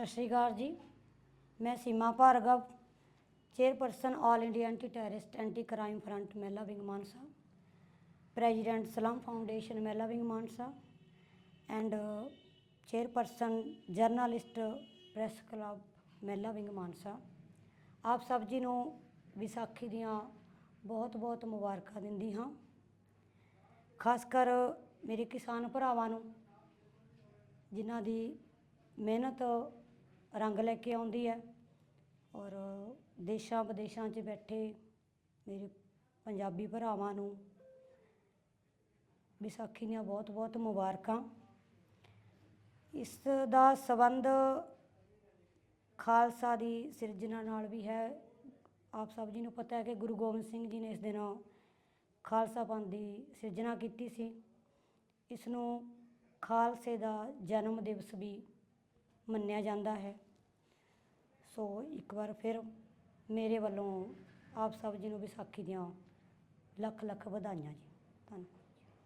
ਸਤਿ ਸ਼੍ਰੀ ਅਕਾਲ ਜੀ। ਮੈਂ Seema Bhargava, chairperson all India anti terrorist anti crime front ਮਹਿਲਾ wing Mansa. President slum foundation ਮਹਿਲਾ wing Mansa. And chairperson journalist press club ਮਹਿਲਾ wing Mansa. ਆਪ ਸਭ ਜੀ ਨੂੰ ਵਿਸਾਖੀ ਦੀਆਂ ਬਹੁਤ ਬਹੁਤ ਮੁਬਾਰਕਾਂ ਦਿੰਦੀ ਹਾਂ। ਖਾਸ ਕਰ ਮੇਰੇ ਕਿਸਾਨ ਭਰਾਵਾਂ ਨੂੰ, ਜਿਨ੍ਹਾਂ ਦੀ ਮਿਹਨਤ ਰੰਗ ਲੈ ਕੇ ਆਉਂਦੀ ਹੈ ਔਰ ਦੇਸ਼ਾਂ ਵਿਦੇਸ਼ਾਂ 'ਚ ਬੈਠੇ ਮੇਰੇ ਪੰਜਾਬੀ ਭਰਾਵਾਂ ਨੂੰ ਵਿਸਾਖੀ ਦੀਆਂ ਬਹੁਤ ਬਹੁਤ ਮੁਬਾਰਕਾਂ। ਇਸ ਦਾ ਸਬੰਧ ਖਾਲਸਾ ਦੀ ਸਿਰਜਣਾ ਨਾਲ ਵੀ ਹੈ। ਆਪ ਸਭ ਜੀ ਨੂੰ ਪਤਾ ਹੈ ਕਿ ਗੁਰੂ ਗੋਬਿੰਦ ਸਿੰਘ ਜੀ ਨੇ ਇਸ ਦਿਨ ਖਾਲਸਾ ਪੰਥ ਦੀ ਸਿਰਜਣਾ ਕੀਤੀ ਸੀ। ਇਸ ਨੂੰ ਖਾਲਸੇ ਦਾ ਜਨਮ ਦਿਵਸ ਵੀ ਮੰਨਿਆ ਜਾਂਦਾ ਹੈ। ਸੋ ਇੱਕ ਵਾਰ ਫਿਰ ਮੇਰੇ ਵੱਲੋਂ ਆਪ ਸਭ ਜੀ ਨੂੰ ਵਿਸਾਖੀ ਦੀਆਂ ਲੱਖ ਲੱਖ ਵਧਾਈਆਂ ਜੀ। ਧੰਨਵਾਦ।